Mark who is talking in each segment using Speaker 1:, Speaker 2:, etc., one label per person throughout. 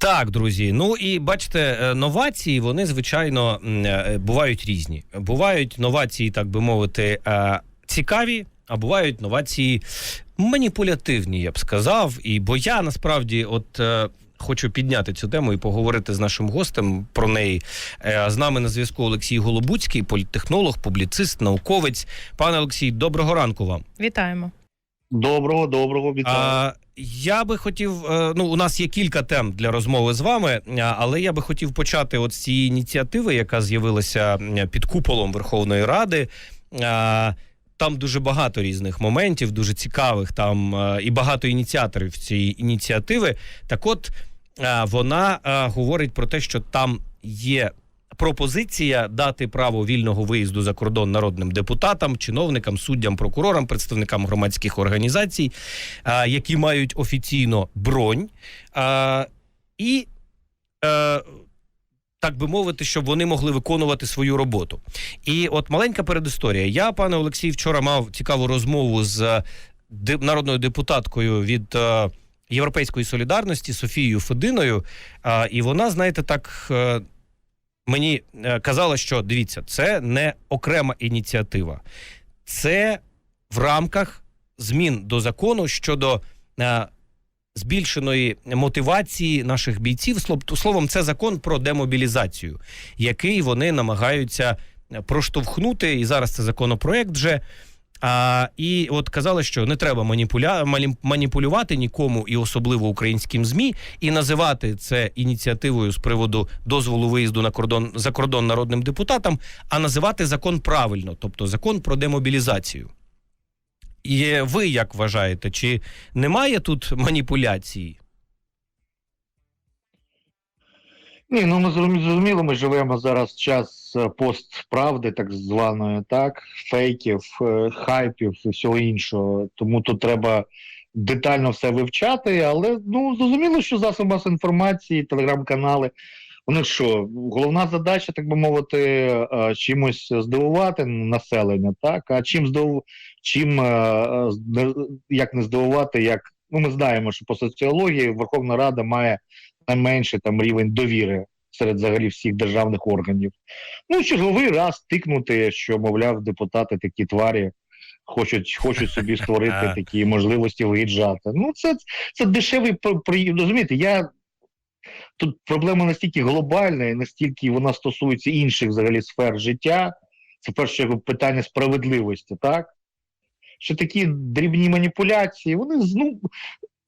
Speaker 1: Так, друзі. Ну і бачите, е, новації вони звичайно е, бувають різні. Бувають новації, так би мовити, е, цікаві, а бувають новації маніпулятивні, я б сказав. І бо я насправді, от. е, Хочу підняти цю тему і поговорити з нашим гостем про неї. Е, З нами на зв'язку Олексій Голобуцький, політтехнолог, публіцист, науковець. Пане Олексій, доброго ранку вам.
Speaker 2: Вітаємо.
Speaker 3: Доброго, доброго, вітаю.
Speaker 1: Я би хотів. е, Ну, у нас є кілька тем для розмови з вами, але я би хотів почати от з цієї ініціативи, яка з'явилася під куполом Верховної Ради. Там дуже багато різних моментів, дуже цікавих. Там е, і багато ініціаторів цієї ініціативи. Так, от е, вона е, говорить про те, що там є пропозиція дати право вільного виїзду за кордон народним депутатам, чиновникам, суддям, прокурорам, представникам громадських організацій, які мають офіційно бронь, і, е, так би мовити, щоб вони могли виконувати свою роботу. І от маленька передісторія. Я, пане Олексій, вчора мав цікаву розмову з е, народною депутаткою від. е, Європейської солідарності Софією Фединою, і вона, знаєте, так мені е, казала, що дивіться, це не окрема ініціатива, це в рамках змін до закону щодо е, збільшеної мотивації наших бійців. Слов- Словом, це закон про демобілізацію, який вони намагаються проштовхнути. І зараз це законопроект вже. А, і от казали, що не треба маніпуля... маніпулювати нікому, і особливо українським змі, і називати це ініціативою з приводу дозволу виїзду на кордон за кордон народним депутатам, а називати закон правильно, тобто закон про демобілізацію. І ви як вважаєте, чи немає тут маніпуляції?
Speaker 3: Ні, ну ми зрозумі- зрозуміло, ми живемо зараз час е, постправди, так званої, так, фейків, е, хайпів і всього іншого. Тому тут треба детально все вивчати, але ну зрозуміло, що засоби масової інформації, телеграм-канали. Них що, головна задача, так би мовити, е, чимось здивувати населення, так? А чим здив... чим як не здивувати, як ну ми знаємо, що по соціології Верховна Рада має найменший там рівень довіри серед взагалі всіх державних органів. Ну, черговий раз тикнути, що, мовляв, депутати такі тварі хочуть, хочуть собі створити такі можливості виїжджати. Ну, це, це дешевий розумієте, я. Тут проблема настільки глобальна, і настільки вона стосується інших взагалі сфер життя. Це чергу питання справедливості, так? Що такі дрібні маніпуляції, вони ну,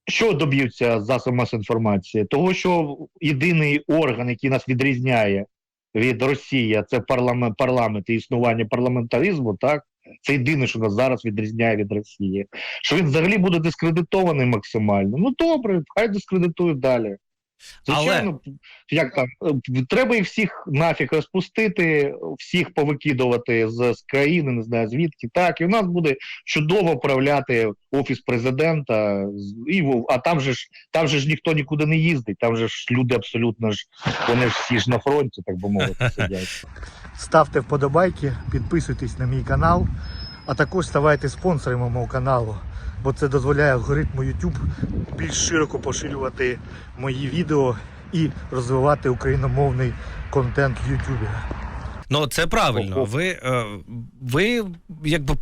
Speaker 3: що доб'ються засоби масової інформації? Того, що єдиний орган, який нас відрізняє від Росії, це парламент, парламент і існування парламентаризму, так це єдине, що нас зараз відрізняє від Росії. Що він взагалі буде дискредитований максимально. Ну добре, хай дискредитують далі. Звичайно, як там треба і всіх нафіг розпустити, всіх повикидувати з, з країни, не знаю звідки. Так, і у нас буде чудово управляти офіс президента. І а там же ж там же ж ніхто нікуди не їздить. Там же ж люди абсолютно ж вони ж всі ж на фронті, так би мовити, сидять.
Speaker 4: Ставте вподобайки, підписуйтесь на мій канал, а також ставайте спонсорами мого каналу, бо це дозволяє алгоритму YouTube більш широко поширювати мої відео і розвивати україномовний контент в YouTube.
Speaker 1: Ну, це правильно. Ви, е, ви якби.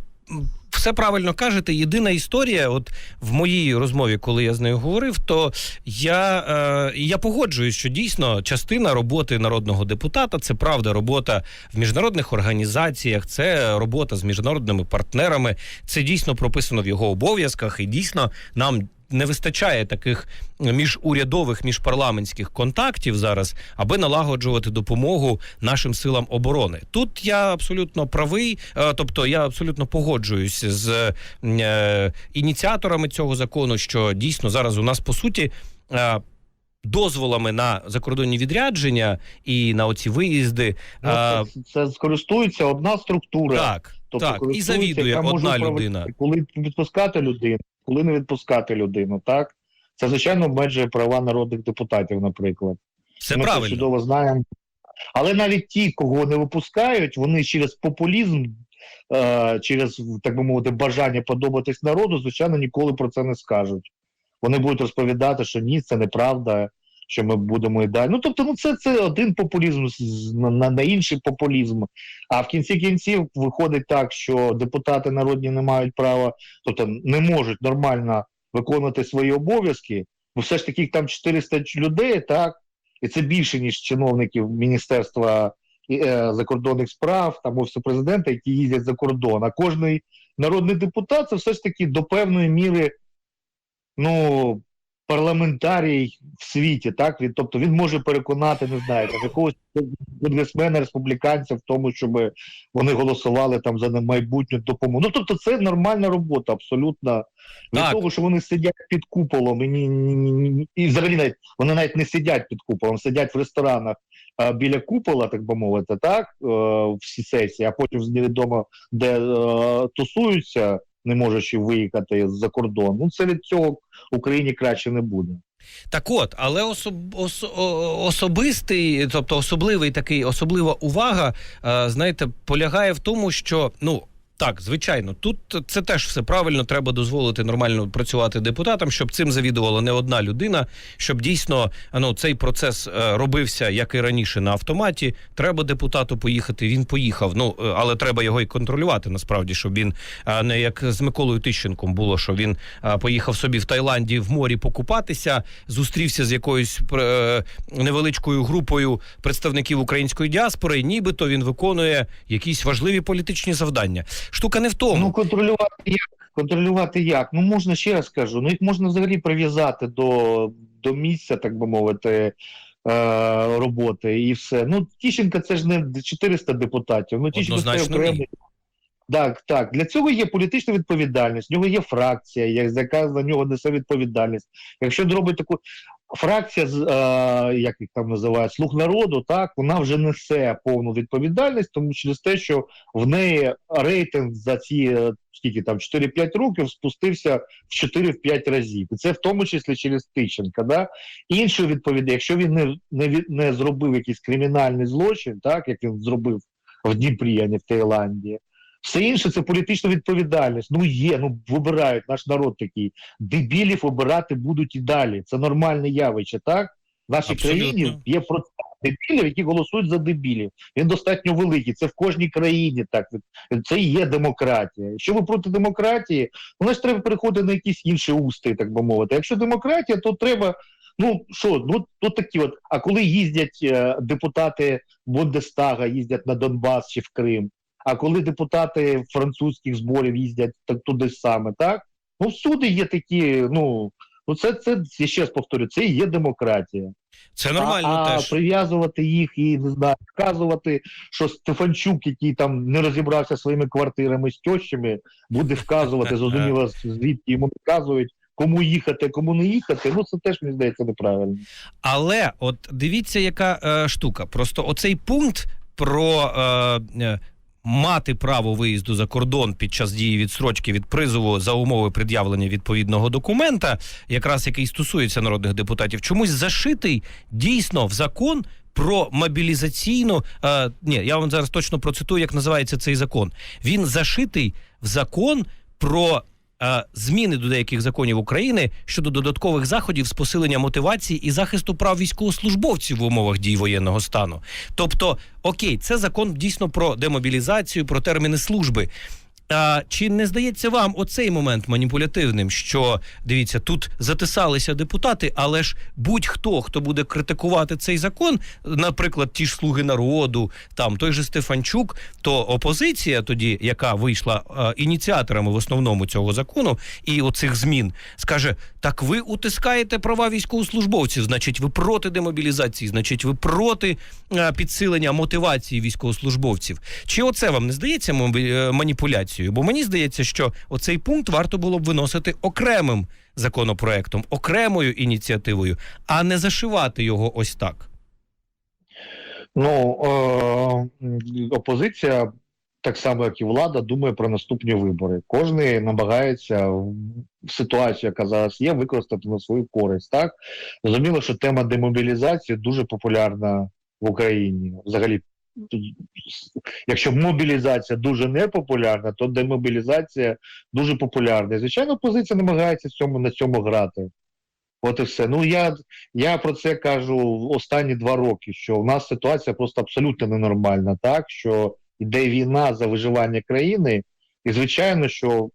Speaker 1: Все правильно кажете. Єдина історія, от в моїй розмові, коли я з нею говорив, то я, е, я погоджуюсь, що дійсно частина роботи народного депутата це правда робота в міжнародних організаціях, це робота з міжнародними партнерами. Це дійсно прописано в його обов'язках, і дійсно нам не вистачає таких міжурядових, міжпарламентських контактів зараз, аби налагоджувати допомогу нашим силам оборони. Тут я абсолютно правий, е, тобто я абсолютно погоджуюсь з е, ініціаторами цього закону, що дійсно зараз у нас по суті. е, Дозволами на закордонні відрядження і на оці виїзди,
Speaker 3: Ну,
Speaker 1: е,
Speaker 3: це, це скористується одна структура.
Speaker 1: так,
Speaker 3: Тобто
Speaker 1: так, і завідує одна людина.
Speaker 3: Коли відпускати людину, коли не відпускати людину, так? Це, звичайно, обмежує права народних депутатів, наприклад.
Speaker 1: Це
Speaker 3: Ми це
Speaker 1: правильно.
Speaker 3: чудово знаємо. Але навіть ті, кого не випускають, вони через популізм, е, через, так би мовити, бажання подобатись народу, звичайно, ніколи про це не скажуть. Вони будуть розповідати, що ні, це неправда, що ми будемо і далі. Ну тобто, ну це, це один популізм на, на, інший популізм. А в кінці кінців виходить так, що депутати народні не мають права, тобто не можуть нормально виконувати свої обов'язки, бо все ж таки там 400 людей, так, і це більше, ніж чиновників Міністерства е, закордонних справ, там офісу президента, які їздять за кордон. А кожний народний депутат це все ж таки до певної міри, ну. Парламентарій в світі, так він, тобто він може переконати, не знаю, там, якогось конгресмена республіканця в тому, щоб вони голосували там за майбутню допомогу. Ну тобто, це нормальна робота, абсолютно від
Speaker 1: Так.
Speaker 3: того, що вони сидять під куполом і ні, ні, ні, ні, і взагалі навіть вони навіть не сидять під куполом, сидять в ресторанах а, біля купола, так би мовити, так е, всі сесії, а потім невідомо де е, тусуються, не можучи виїхати за кордон. Ну це від цього Україні краще не буде.
Speaker 1: Так от, але особ, ос, особистий, тобто особливий такий, особлива увага, е, знаєте, полягає в тому, що ну. Так, звичайно, тут це теж все правильно. Треба дозволити нормально працювати депутатам, щоб цим завідувала не одна людина, щоб дійсно ну, цей процес е, робився як і раніше на автоматі. Треба депутату поїхати. Він поїхав. Ну е, але треба його і контролювати. Насправді, щоб він не як з Миколою Тищенком було, що він поїхав собі в Таїланді в морі покупатися, зустрівся з якоюсь е, невеличкою групою представників української діаспори, нібито він виконує якісь важливі політичні завдання. Штука не в тому.
Speaker 3: Ну контролювати як? Контролювати як? Ну можна ще раз кажу, ну їх можна взагалі прив'язати до, до місця, так би мовити. е, Роботи і все. Ну, Тіщенка це ж не 400 депутатів. Ну, Тіщенко це окремий. Так, так. Для цього є політична відповідальність, в нього є фракція, як- яка за нього несе відповідальність. Якщо він робить таку фракція, е, як їх там називають, слуг народу, так вона вже несе повну відповідальність, тому через те, що в неї рейтинг за ці е, скільки там 4-5 років спустився в 4-5 разів. І це в тому числі через Тищенка. Да? Іншою відповідь, якщо він не, не, не зробив якийсь кримінальний злочин, так як він зробив в Дніпрі, а не в Таїланді. Все інше це політична відповідальність. Ну є, ну вибирають наш народ такий. Дебілів обирати будуть і далі. Це нормальне явище, так? В нашій
Speaker 1: Абсолютно.
Speaker 3: країні є процент дебілів, які голосують за дебілів. Він достатньо великий. Це в кожній країні так. Це і є демократія. Якщо ви проти демократії, ну, значить треба переходити на якісь інші усти, так би мовити. Якщо демократія, то треба. Ну що, ну то такі от. А коли їздять е, депутати Бундестага, їздять на Донбас чи в Крим, а коли депутати французьких зборів їздять так туди саме, так? Ну всюди є такі, ну. Ну, це, це я ще раз повторю, це і є демократія.
Speaker 1: Це нормально
Speaker 3: а, а
Speaker 1: теж.
Speaker 3: прив'язувати їх і не знаю, вказувати, що Стефанчук, який там не розібрався своїми квартирами з тещами, буде вказувати, зрозуміло, звідки йому вказують, кому їхати, кому не їхати. Ну це теж мені здається неправильно.
Speaker 1: Але от дивіться, яка е, штука. Просто оцей пункт про е, е, мати право виїзду за кордон під час дії відстрочки від призову за умови пред'явлення відповідного документа, якраз який стосується народних депутатів, чомусь зашитий дійсно в закон. Про мобілізаційну е, ні, я вам зараз точно процитую, як називається цей закон. Він зашитий в закон про зміни до деяких законів України щодо додаткових заходів з посилення мотивації і захисту прав військовослужбовців в умовах дій воєнного стану. Тобто, окей, це закон дійсно про демобілізацію, про терміни служби. А чи не здається вам оцей момент маніпулятивним? Що дивіться, тут затисалися депутати, але ж будь-хто, хто буде критикувати цей закон, наприклад, ті ж слуги народу, там той же Стефанчук, то опозиція, тоді яка вийшла е, ініціаторами в основному цього закону і оцих змін, скаже: так ви утискаєте права військовослужбовців, значить, ви проти демобілізації, значить, ви проти е, підсилення мотивації військовослужбовців. Чи оце вам не здається мобі- е. Бо мені здається, що оцей пункт варто було б виносити окремим законопроектом, окремою ініціативою, а не зашивати його ось так.
Speaker 3: Ну е- опозиція, так само як і влада, думає про наступні вибори. Кожний намагається ситуацію, яка зараз є, використати на свою користь. Так зрозуміло, що тема демобілізації дуже популярна в Україні. Взагалі, якщо мобілізація дуже непопулярна, то демобілізація дуже популярна. І, звичайно, опозиція намагається цьому на цьому грати. От і все. Ну я, я про це кажу останні два роки, що у нас ситуація просто абсолютно ненормальна, так що йде війна за виживання країни, і звичайно, що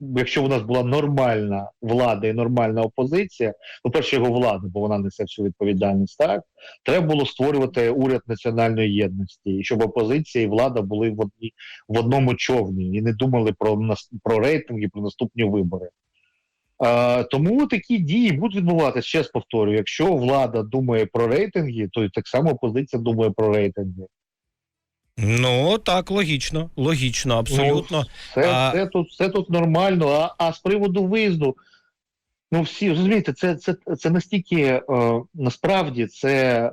Speaker 3: якщо у нас була нормальна влада і нормальна опозиція, ну перше його влада, бо вона несе всю відповідальність, так треба було створювати уряд національної єдності, і щоб опозиція і влада були в одній в одному човні і не думали про нас про рейтинги, про наступні вибори. Е, тому такі дії будуть відбуватися. Ще раз повторюю, якщо влада думає про рейтинги, то так само опозиція думає про рейтинги.
Speaker 1: Ну так, логічно, логічно, абсолютно.
Speaker 3: Ну, все,
Speaker 1: А-
Speaker 3: все, тут, все тут нормально. А, а з приводу виїзду, ну всі розумієте, це, це, це настільки е, насправді це е,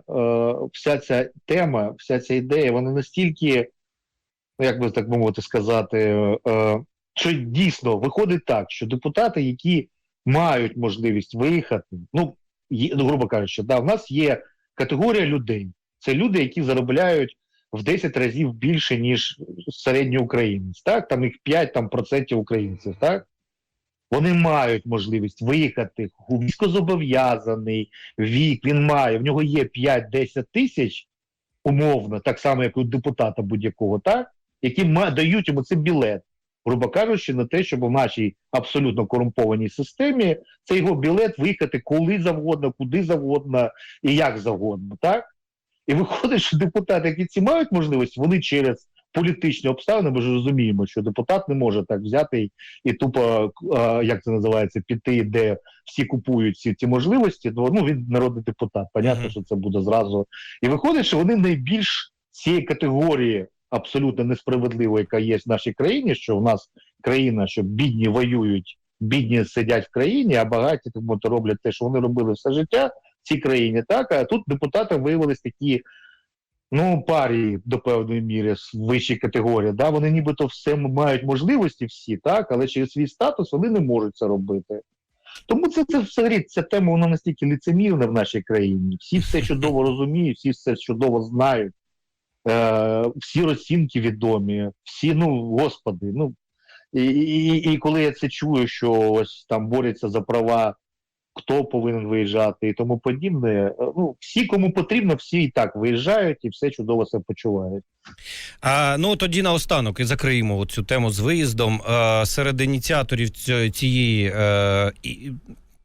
Speaker 3: вся ця тема, вся ця ідея, вона настільки, ну, як би так мовити сказати, е, що дійсно виходить так, що депутати, які мають можливість виїхати, ну, є, ну грубо кажучи, да, в нас є категорія людей. Це люди, які заробляють в 10 разів більше, ніж середній українець. Так, там їх 5 там, процентів українців, так? Вони мають можливість виїхати військозобов'язаний вік, він має, в нього є 5-10 тисяч, умовно, так само, як у депутата будь-якого, так? які дають йому цей білет, грубо кажучи, на те, щоб у нашій абсолютно корумпованій системі цей його білет виїхати коли завгодно, куди завгодно і як завгодно, так? І виходить, що депутати, які ці мають можливість, вони через політичні обставини, ми ж розуміємо, що депутат не може так взяти і, і тупо, е, як це називається, піти, де всі купують ці, ці можливості. Ну, ну він народний депутат. Понятно,
Speaker 1: Мгм.
Speaker 3: що це буде зразу. І виходить, що вони найбільш цієї категорії абсолютно несправедливої, яка є в нашій країні, що в нас країна, що бідні воюють, бідні сидять в країні, а багаті тому то роблять те, що вони робили все життя цій країні. Так, а тут депутати виявились такі. Ну, парі до певної міри з вищої категорії, да, вони нібито все мають можливості всі, так, але через свій статус вони не можуть це робити. Тому це, це взагалі ця тема вона настільки ліцемірна в нашій країні. Всі все чудово розуміють, всі все чудово знають, е, всі розцінки відомі, всі, ну, господи, ну і, і, і коли я це чую, що ось там борються за права, хто повинен виїжджати і тому подібне. е, Ну, всі, кому потрібно, всі і так виїжджають і все чудово себе почувають.
Speaker 1: А, ну тоді наостанок і закриємо цю тему з виїздом. А, серед ініціаторів цієї е, і-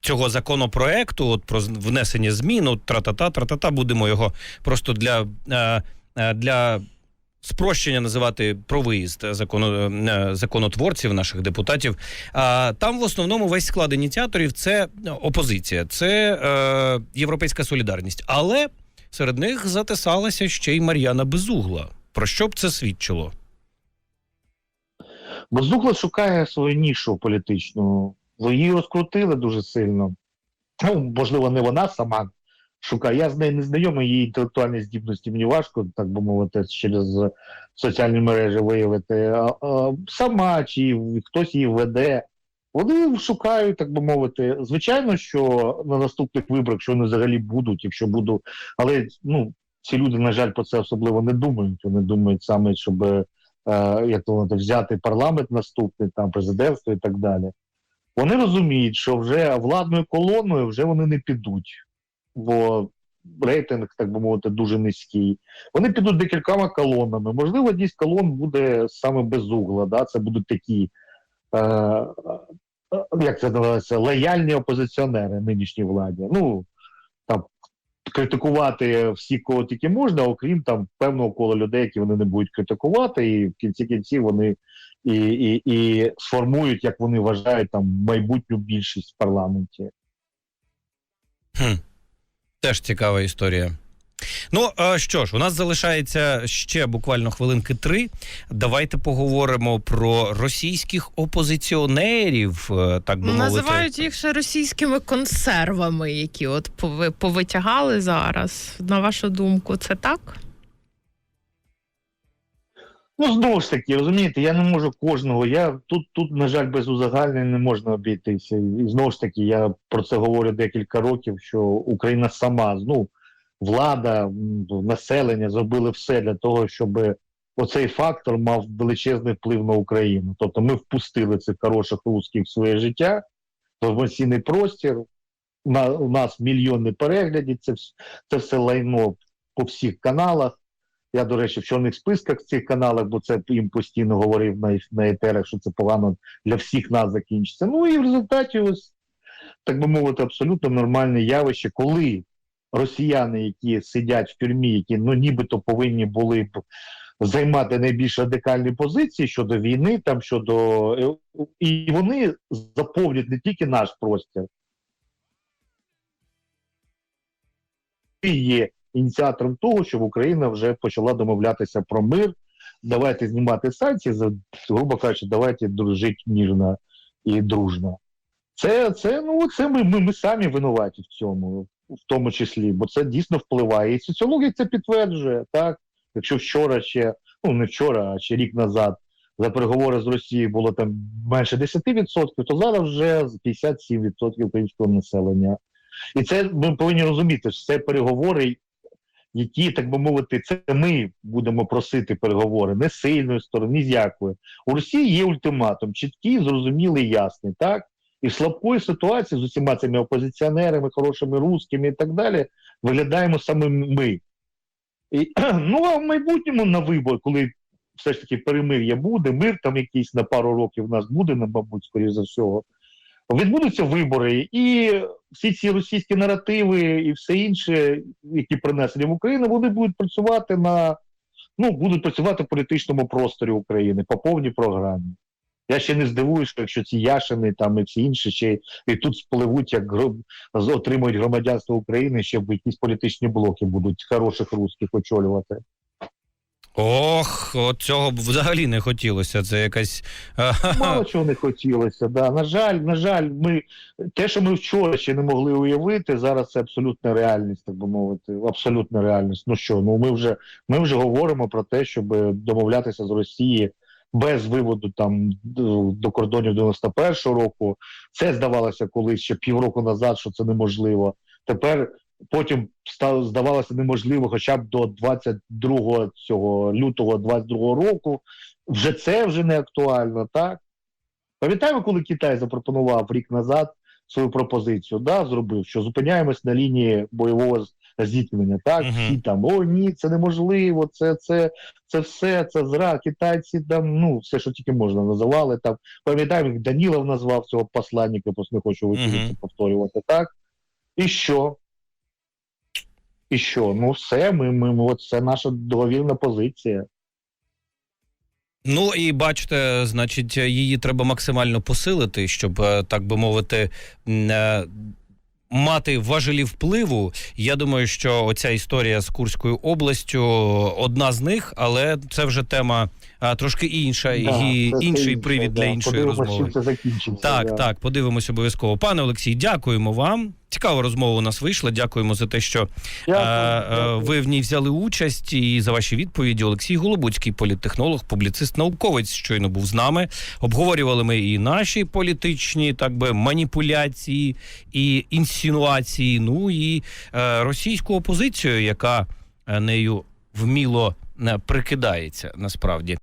Speaker 1: цього законопроекту, от про внесення змін, от тра-та-та, тра-та-та, будемо його просто для, е, е, для спрощення називати про виїзд закону, е, законотворців, наших депутатів. А, там в основному весь склад ініціаторів це опозиція, це е, Європейська солідарність. Але серед них затисалася ще й Мар'яна Безугла. Про що б це свідчило?
Speaker 3: Бо Зугла шукає свою нішу політичну. Її розкрутили дуже сильно. Ну, можливо, не вона сама шукає. Я з нею не знайомий, її інтелектуальні здібності мені важко, так би мовити, через соціальні мережі виявити. А, а, сама чи хтось її веде. Вони шукають, так би мовити. Звичайно, що на наступних виборах, що вони взагалі будуть, якщо буду, але ну, ці люди, на жаль, про це особливо не думають. Вони думають саме, щоб е, як то взяти парламент наступний, там президентство і так далі. Вони розуміють, що вже владною колоною вже вони не підуть, бо рейтинг, так би мовити, дуже низький. Вони підуть декількома колонами. Можливо, десь колон буде саме без угла. Да? Це будуть такі, е, е, як це називається, лояльні опозиціонери нинішній владі. Ну, там, критикувати всі, кого тільки можна, окрім там певного кола людей, які вони не будуть критикувати, і в кінці кінців вони і, і, і сформують, як вони вважають, там майбутню більшість в парламенті.
Speaker 1: Хм. Теж цікава історія. Ну що ж, у нас залишається ще буквально хвилинки три. Давайте поговоримо про російських опозиціонерів, е, так би мовити.
Speaker 2: Називають їх ще російськими консервами, які от пови- повитягали зараз. На вашу думку, це так?
Speaker 3: Ну, знову ж таки, розумієте, я не можу кожного. Я тут, тут, на жаль, без узагальнень не можна обійтися. І знову ж таки, я про це говорю декілька років, що Україна сама, ну, влада, населення зробили все для того, щоб оцей фактор мав величезний вплив на Україну. Тобто ми впустили цих хороших русських в своє життя, в емоційний простір. на, у нас мільйони переглядів, це, це все лайно по всіх каналах. Я, до речі, в чорних списках цих каналах, бо це їм постійно говорив на, на етерах, що це погано для всіх нас закінчиться. Ну і в результаті, ось, так би мовити, абсолютно нормальне явище, коли росіяни, які сидять в тюрмі, які ну нібито повинні були б займати найбільш радикальні позиції щодо війни, там щодо е, і вони заповнять не тільки наш простір. Є ініціатором того, щоб Україна вже почала домовлятися про мир. Давайте знімати санкції, грубо кажучи, давайте дружити ніжно і дружно. Це, це ну це ми, ми, ми самі винуваті в цьому, в тому числі, бо це дійсно впливає. І соціологія це підтверджує, так. Якщо вчора ще, ну не вчора, а ще рік назад за переговори з Росією було там менше 10%, то зараз вже 57% українського населення. І це ми повинні розуміти, що це переговори, які, так би мовити, це ми будемо просити переговори не сильної сторони, з якої. У Росії є ультиматум, чіткий, зрозумілий, ясний, так? І в слабкої ситуації з усіма цими опозиціонерами, хорошими русскими і так далі, виглядаємо саме ми. І, ну, а в майбутньому на вибор, коли все ж таки перемир'я буде, мир там якийсь на пару років у нас буде, мабуть, скоріше за всього, відбудуться вибори, і всі ці російські наративи і все інше, які принесені в Україну, вони будуть працювати на ну, будуть працювати в політичному просторі України по повній програмі. Я ще не здивуюся, якщо ці Яшини там і всі інші ще і тут спливуть, як гро- отримують громадянство України, ще якісь політичні блоки будуть хороших русських очолювати.
Speaker 1: Ох, от цього б взагалі не хотілося. Це якась.
Speaker 3: Мало чого не хотілося. Да. На жаль, на жаль, ми те, що ми вчора ще не могли уявити, зараз це абсолютна реальність, так би мовити. Абсолютна реальність. Ну що, ну ми вже ми вже говоримо про те, щоб домовлятися з Росії без виводу там до до кордонів 91-го року. Це здавалося колись ще півроку назад, що це неможливо. Тепер потім здавалося неможливо, хоча б до 22 цього лютого 22 року. Вже це вже не актуально, так? Пам'ятаємо, коли Китай запропонував рік назад свою пропозицію, да, зробив, що зупиняємось на лінії бойового зіткнення. Так,
Speaker 1: Мгм.
Speaker 3: всі там о, ні, це неможливо, це, це, це все, це зра, китайці там, ну, все, що тільки можна, називали там. Пам'ятаємо, як Данілов назвав цього посланника, просто не хочу ефірі повторювати, так? І що? І що? Ну, все, ми, ми, ми от це наша договірна позиція.
Speaker 1: Ну і бачите, значить, її треба максимально посилити, щоб е, так би мовити. е, Мати важелі впливу, я думаю, що оця історія з Курською областю одна з них, але це вже тема а, трошки інша
Speaker 3: Да, це-
Speaker 1: інший
Speaker 3: це
Speaker 1: привід
Speaker 3: да.
Speaker 1: для іншої
Speaker 3: Подивимось,
Speaker 1: розмови.
Speaker 3: це.
Speaker 1: Так,
Speaker 3: да.
Speaker 1: так, подивимось обов'язково. Пане Олексій, дякуємо вам. Цікава розмова у нас вийшла. Дякуємо за те, що
Speaker 3: Дякую,
Speaker 1: е, е,
Speaker 3: дякую.
Speaker 1: ви в ній взяли участь і за ваші відповіді. Олексій Голобуцький, політтехнолог, публіцист, науковець, щойно був з нами. Обговорювали ми і наші політичні, так би маніпуляції і інсинуації. Ну і е, російську опозицію, яка е, нею вміло прикидається насправді.